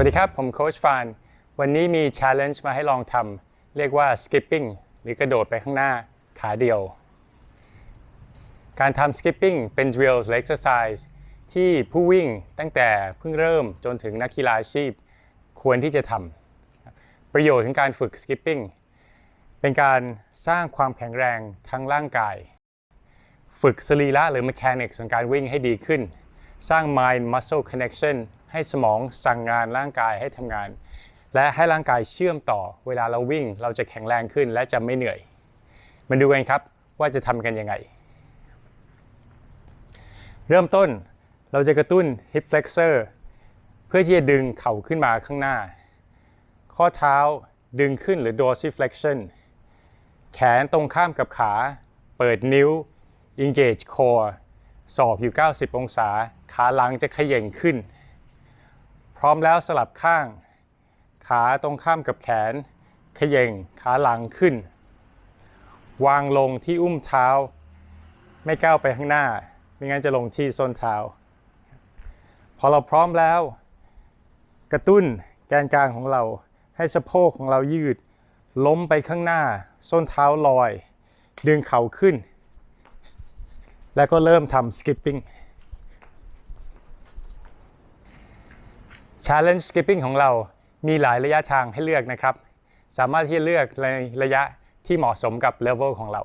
วัสดีครับ ผมโค้ชฟาน วันนี้มี challenge มาให้ลองทำเรียกว่า skipping หรือกระโดดไปข้างหน้าขาเดียว การทำ skipping เป็น drill หรือ exercise ที่ผู้วิ่งตั้งแต่เพิ่งเริ่มจนถึงนักกีฬาอาชีพ ควรที่จะทำประโยชน์ของการฝึก skipping เป็นการสร้างความแข็งแรงทั้งร่างกาย ฝึกสรีระหรือ mechanics ของการวิ่งให้ดีขึ้น สร้าง mind muscle connection ให้สมองสั่งงานร่างกายให้ทำงาน และให้ร่างกายเชื่อมต่อ เวลาเราวิ่งเราจะแข็งแรงขึ้นและจะไม่เหนื่อย มาดูกันครับว่าจะทำกันยังไง เริ่มต้นเราจะกระตุ้น hip flexor เพื่อที่จะดึงเข่าขึ้นมาข้างหน้า ข้อเท้าดึงขึ้นหรือ dorsiflexion แขนตรงข้ามกับขา เปิดนิ้ว engage core ศอกอยู่ 90 องศา ขาหลังจะขย่งขึ้น พร้อมแล้วสลับข้าง ขาตรงข้ามกับแขนเขย่งขาหลังขึ้น วางลงที่อุ้มเท้า ไม่ก้าวไปข้างหน้า ไม่งั้นจะลงที่ส้นเท้า พอเราพร้อมแล้ว กระตุ้นแกนกลางของเรา ให้สะโพกของเรายืด ล้มไปข้างหน้า ส้นเท้าลอย ดึงเข่าขึ้น แล้วก็เริ่มทำ skipping challenge skipping ของเรามีหลายระยะทางให้เลือกนะครับ สามารถที่จะเลือกในระยะที่เหมาะสมกับเลเวลของเรา